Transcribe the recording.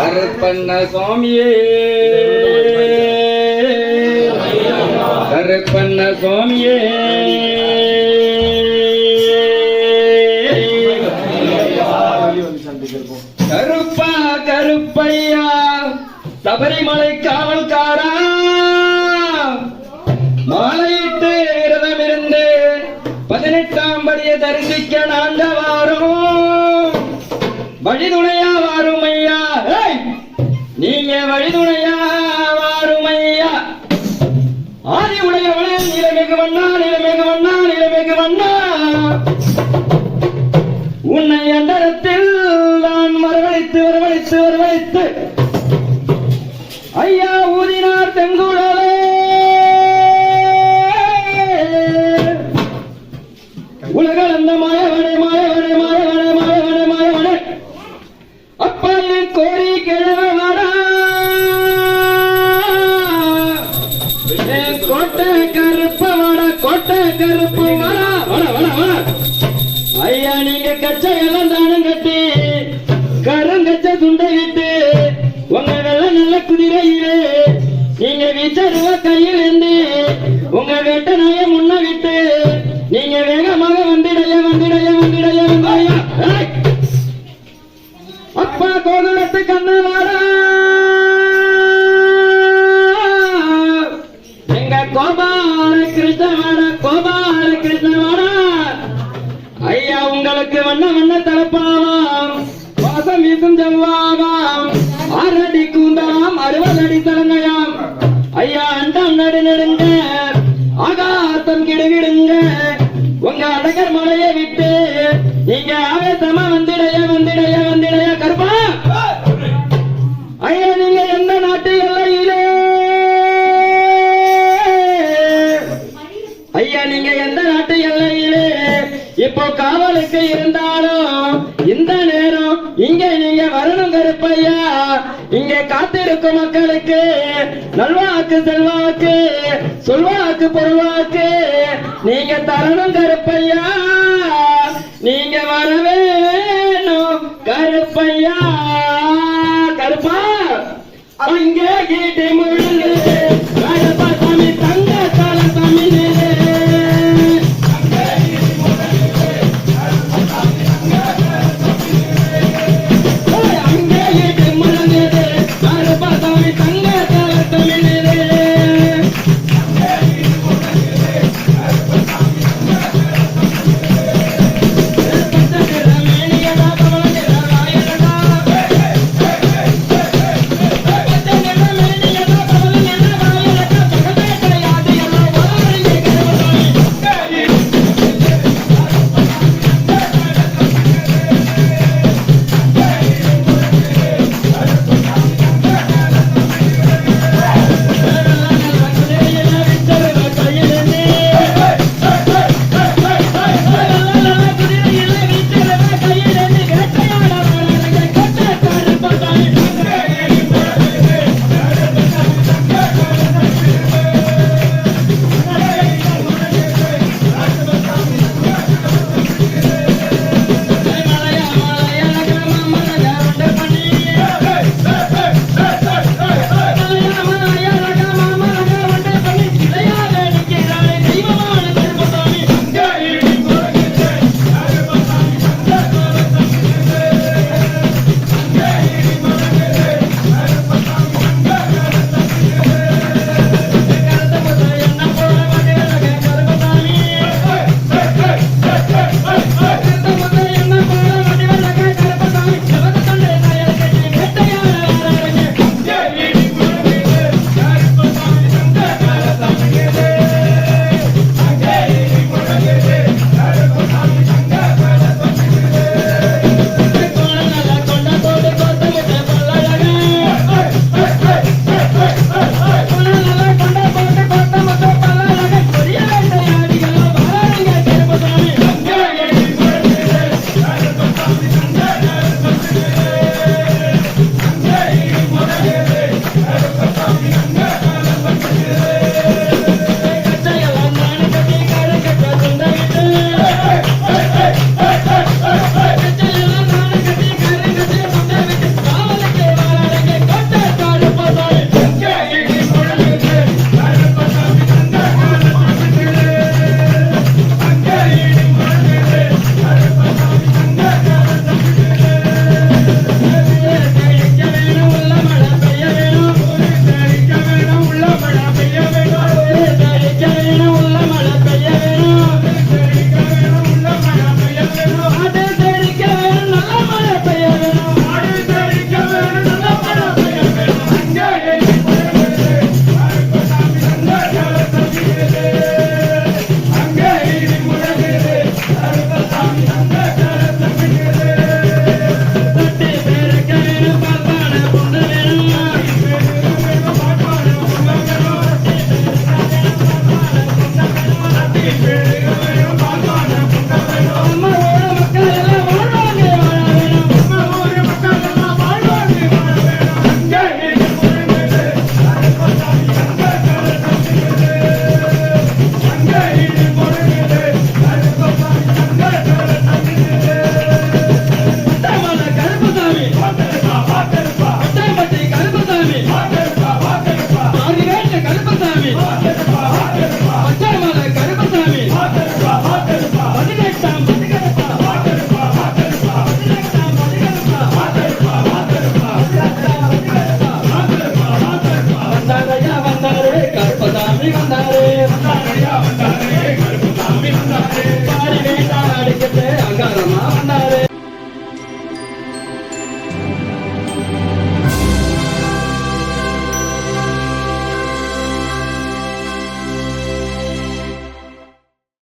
கருப்பண்ண சுவாமியே. கருப்பண்ண சுவாமியே. கருப்பா கருப்பையா. சபரிமலை காவல்காரா. மாலையிட்டு விரதம் பதினெட்டாம் படியை தரிசிக்க நாங்க வாரோம் வழிதுணையா வாருமையா நீங்க வழிதுணையா வாருமையா? ஆதி உடையவனே நிலைமைக்கு வண்ணா நிலைமைக்கு வண்ணா நிலைமைக்கு வண்ணா உன்னை அண்டரத்தில் நான் வரவழைத்து வரவழைத்து வரவழைத்து ஐயா ஊதினார் தெங்குடலே உலகள் அந்த மாயவனே கச்சை துண்டை விட்டு உங்க வெள்ள நல்ல குதிரையிலே நீங்க வீச்சருவ கையில் இருந்து உங்க வெட்ட நாய முன்ன விட்டு நீங்க வேகமாக வந்திடைய வந்திடைய வந்திடைய வந்திடைய. அப்பா கோகுலத்து கண்ணவாடா எங்க கோபால கிருஷ்ணவாட வண்ண வண்ண தலப்பாவாம் வாசம் வீசும் ஜவ்வாவாம். ஆறடி கூந்தாம் அறுபதடி தலங்கையாம். ஐயா அண்டம் நடு நடுங்க. ஆகாசம் கிடுகிடுங்க உங்க அழகர் மலையை விட்டு நீங்க ஆவேசமா வந்துடு இப்போ காவலுக்கு இருந்தாலும் இந்த நேரம் இங்க நீங்க வரணும் கருப்பையா. இங்க காத்திருக்கும் மக்களுக்கு நல்வாக்கு செல்வாக்கு சொல்வாக்கு பொருள்வாக்கு நீங்க தரணும் கருப்பையா. நீங்க வரவேணும் கருப்பையா. கருப்பா அங்கே கேட்டு முழுங்க